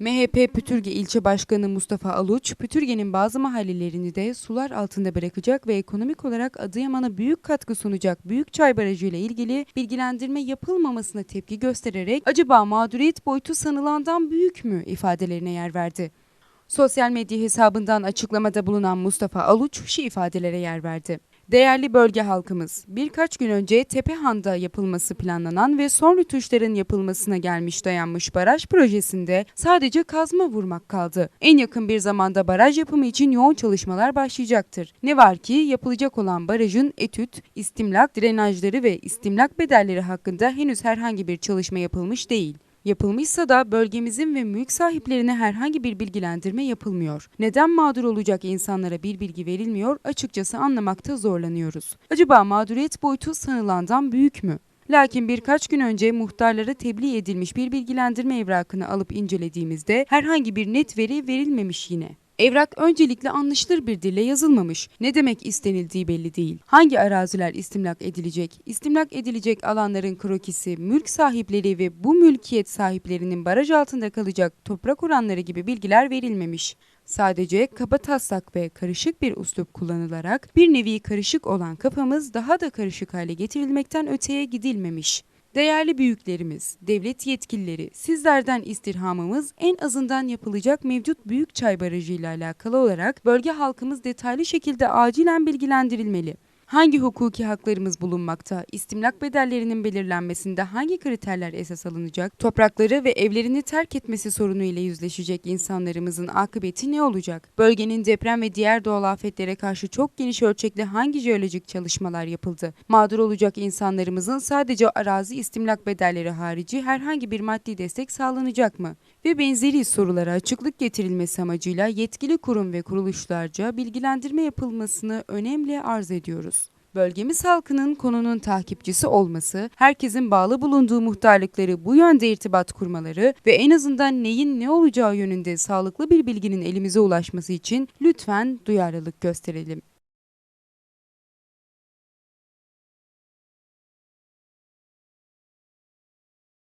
MHP Pütürge İlçe Başkanı Mustafa Aluç, Pütürge'nin bazı mahallelerini de sular altında bırakacak ve ekonomik olarak Adıyaman'a büyük katkı sunacak Büyük Çay Barajı ile ilgili bilgilendirme yapılmamasına tepki göstererek acaba mağduriyet boyutu sanılandan büyük mü ifadelerine yer verdi. Sosyal medya hesabından açıklamada bulunan Mustafa Aluç şu ifadelere yer verdi. Değerli bölge halkımız, birkaç gün önce Tepehan'da yapılması planlanan ve son rütuşların yapılmasına gelmiş dayanmış baraj projesinde sadece kazma vurmak kaldı. En yakın bir zamanda baraj yapımı için yoğun çalışmalar başlayacaktır. Ne var ki yapılacak olan barajın etüt, istimlak, drenajları ve istimlak bedelleri hakkında henüz herhangi bir çalışma yapılmış değil. Yapılmışsa da bölgemizin ve mülk sahiplerine herhangi bir bilgilendirme yapılmıyor. Neden mağdur olacak insanlara bir bilgi verilmiyor açıkçası anlamakta zorlanıyoruz. Acaba mağduriyet boyutu sanılandan büyük mü? Lakin birkaç gün önce muhtarlara tebliğ edilmiş bir bilgilendirme evrakını alıp incelediğimizde herhangi bir net veri verilmemiş yine. Evrak öncelikle anlaşılır bir dille yazılmamış. Ne demek istenildiği belli değil. Hangi araziler istimlak edilecek? İstimlak edilecek alanların krokisi, mülk sahipleri ve bu mülkiyet sahiplerinin baraj altında kalacak toprak oranları gibi bilgiler verilmemiş. Sadece kaba taslak ve karışık bir üslup kullanılarak bir nevi karışık olan kafamız daha da karışık hale getirilmekten öteye gidilmemiş. Değerli büyüklerimiz, devlet yetkilileri, sizlerden istirhamımız en azından yapılacak mevcut büyük çay barajı ile alakalı olarak bölge halkımız detaylı şekilde acilen bilgilendirilmeli. Hangi hukuki haklarımız bulunmakta? İstimlak bedellerinin belirlenmesinde hangi kriterler esas alınacak? Toprakları ve evlerini terk etmesi sorunu ile yüzleşecek insanlarımızın akıbeti ne olacak? Bölgenin deprem ve diğer doğal afetlere karşı çok geniş ölçekli hangi jeolojik çalışmalar yapıldı? Mağdur olacak insanlarımızın sadece arazi istimlak bedelleri harici herhangi bir maddi destek sağlanacak mı? Ve benzeri sorulara açıklık getirilmesi amacıyla yetkili kurum ve kuruluşlarca bilgilendirme yapılmasını önemli arz ediyoruz. Bölgemiz halkının konunun takipçisi olması, herkesin bağlı bulunduğu muhtarlıkları bu yönde irtibat kurmaları ve en azından neyin ne olacağı yönünde sağlıklı bir bilginin elimize ulaşması için lütfen duyarlılık gösterelim.